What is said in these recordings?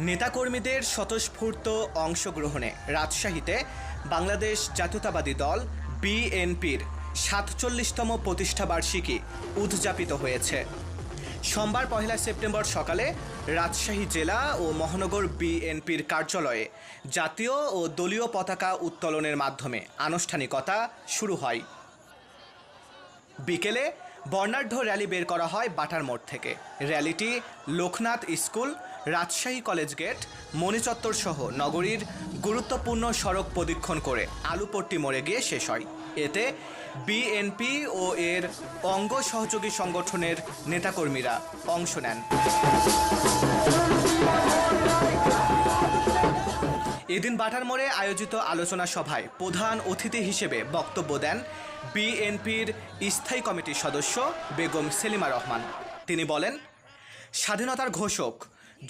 নেতাকর্মীদের স্বতঃস্ফূর্ত অংশগ্রহণে রাজশাহীতে বাংলাদেশ জাতীয়তাবাদী দল বিএনপির সাতচল্লিশতম প্রতিষ্ঠাবার্ষিকী উদযাপিত হয়েছে। সোমবার পহেলা সেপ্টেম্বর সকালে রাজশাহী জেলা ও মহানগর বিএনপির কার্যালয়ে জাতীয় ও দলীয় পতাকা উত্তোলনের মাধ্যমে আনুষ্ঠানিকতা শুরু হয়। বিকেলে বর্ণাঢ্য র্যালি বের করা হয় বাটার মোড় থেকে। র্যালিটি Loknath school Rajshahi college gate Monichattar সহ নগরীর গুরুত্বপূর্ণ সড়ক প্রদক্ষিণ করে আলুপট্টি মোড়ে গিয়ে শেষ হয়। এতে বিএনপি ও এর অঙ্গ সহযোগী সংগঠনের নেতাকর্মীরা অংশ নেন। এদিন বাটার মোড়ে আয়োজিত আলোচনা সভায় প্রধান অতিথি হিসেবে বক্তব্য দেন বিএনপির স্থায়ী কমিটির সদস্য বেগম সেলিমা রহমান। তিনি বলেন, স্বাধীনতার ঘোষক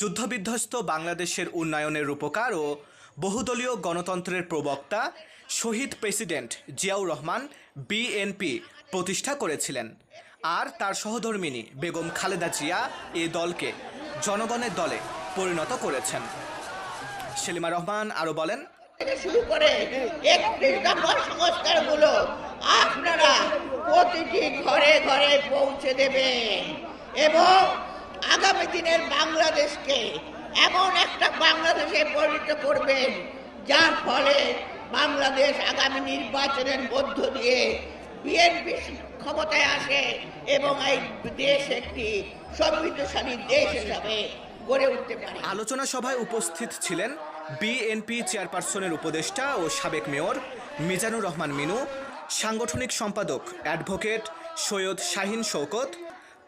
যুদ্ধবিধ্বস্ত বাংলাদেশের উন্নয়নের রূপকার ও বহুদলীয় গণতন্ত্রের প্রবক্তা, শহীদ প্রেসিডেন্ট জিয়াউর রহমান বিএনপি প্রতিষ্ঠা করেছিলেন। আর তার সহধর্মিনী বেগম খালেদা জিয়া এ দলকে জনগণের দলে পরিণত করেছেন। সেলিমা রহমান আরও বলেন শুরু করে আপনারা প্রতিটি ঘরে ঘরে পৌঁছে এবং আগামী দিনের বাংলাদেশকে এমন একটা বাংলাদেশে পরিণত করবেন, যার ফলে বাংলাদেশ আগামী নির্বাচনের মধ্য দিয়ে বিএনপি ক্ষমতায় আসে এবং এই দেশ একটি সমৃদ্ধশালী দেশ হিসাবে গড়ে উঠতে পারে। আলোচনা সভায় উপস্থিত ছিলেন বিএনপি চেয়ারপারসনের উপদেষ্টা ও সাবেক মেয়র মিজানুর রহমান মিনু, সাংগঠনিক সম্পাদক অ্যাডভোকেট সৈয়দ শাহিন শৌকত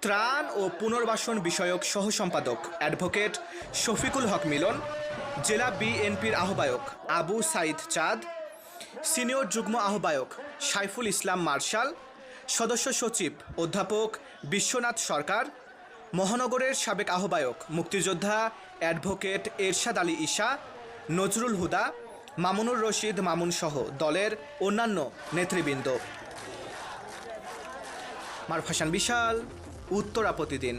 ত্রাণ ও পুনর্বাসন বিষয়ক সহ সম্পাদক অ্যাডভোকেট শফিকুল হক মিলন, জেলা বিএনপির আহ্বায়ক আবু সাইদ চাঁদ, সিনিয়র যুগ্ম আহ্বায়ক সাইফুল ইসলাম মার্শাল, সদস্য সচিব অধ্যাপক বিশ্বনাথ সরকার, মহানগরের সাবেক আহ্বায়ক মুক্তিযোদ্ধা অ্যাডভোকেট এরশাদ আলী ঈশা, নজরুল হুদা, মামুনুর রশিদ মামুন সহ দলের অন্যান্য নেতৃবৃন্দ। মারফাসান বিশাল উত্তরা প্রতিদিন